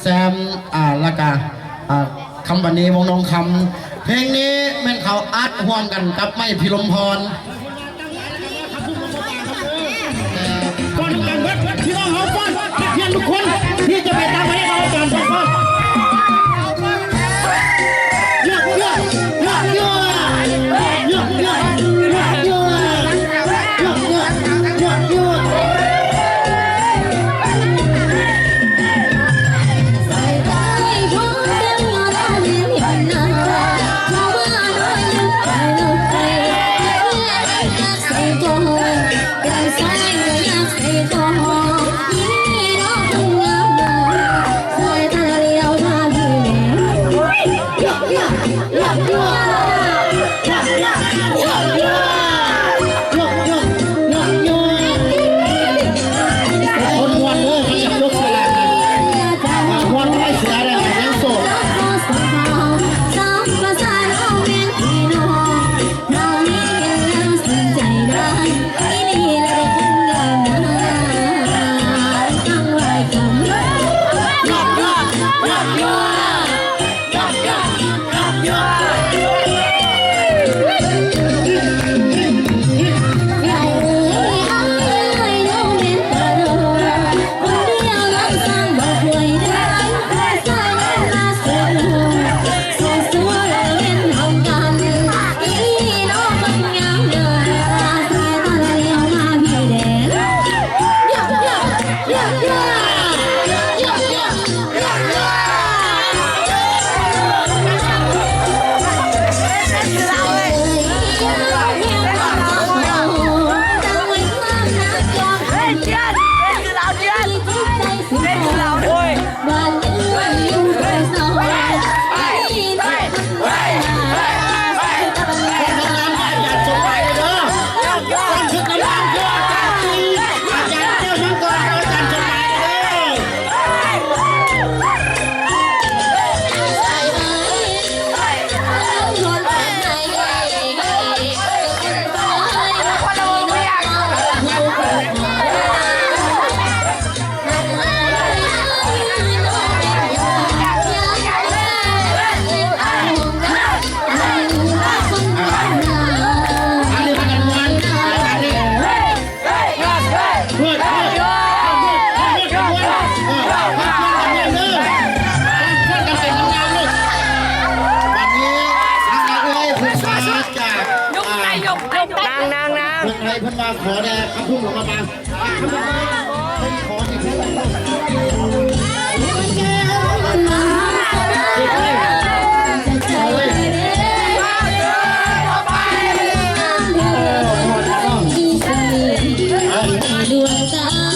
แซม อ่าละกาอ่าคำวันนี้วงน้องคำ เพลงนี้แม่นเขาอัดห่วมกันกับไม่พิลมพรก่อนกันเวทีน้องเขาป้อเพียนทุกคนที่จะไปตามไปให้เราจานป้อนเลือกเลือกเลือก 啊 ยกยกนางนางนางพื่อนไทยพันมาขอแดงคำพุ่งองมามาเพื่อนขอที่เพื่อนดวงตา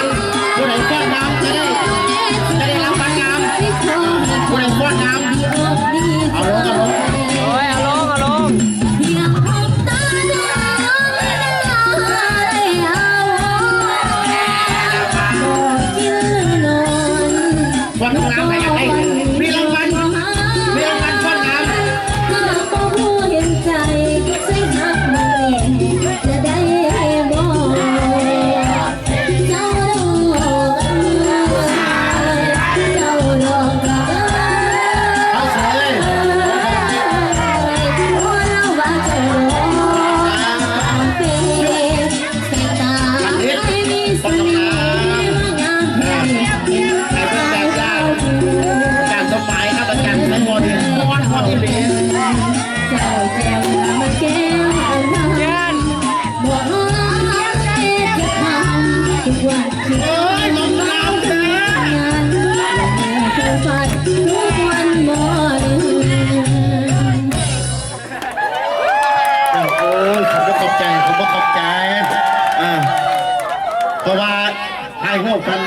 โอ้ยผมก็ขอบใจผมก็ขอบใจอ่าเพราะว่าให้พวกกัน